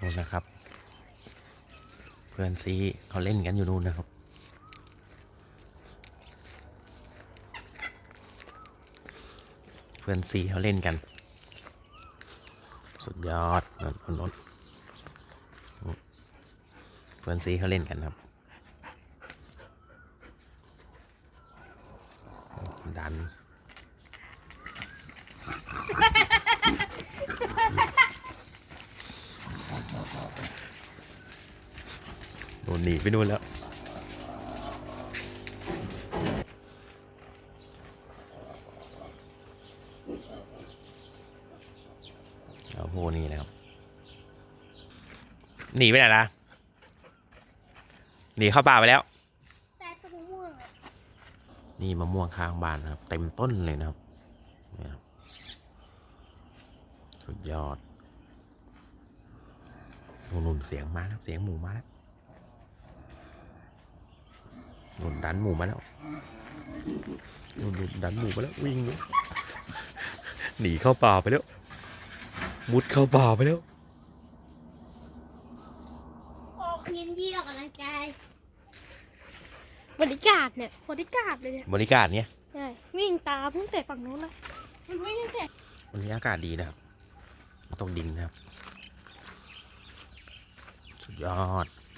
นู่นนะครับ เพื่อนซีเขาเล่นกันอยู่นู่นนะครับ เพื่อนซีเขาเล่นกัน สุดยอดนนนนนเพื่อนซีเขาเล่นกันครับ ดัน โดนหนีไปนู่นแล้วเอาโหนี่แล้วหนีไปไหนล่ะหนีเข้าป่าไปแล้วนี่มะม่วงข้างบ้านครับ เต็มต้นเลยนะครับยครับสุดยอดนุนๆเสียงมาแล้วเสียงหมูมาแล้ว หนุนดันหมูมาแล้วหนุนๆดันหมูมาแล้ววิ่งเลยหนีเข้าป่าไปแล้ว มุดเข้าป่าไปแล้วออกเย็นยี่ออกกำลังกายบริการเนี่ยบริการเลยเนี่ยบริการเนี่ยใช่วิ่งตามตั้งแต่ฝั่งนู้นเลยมันไม่ได้แต่วันนี้อากาศดีนะครับตกดินนะครับ สุดยอด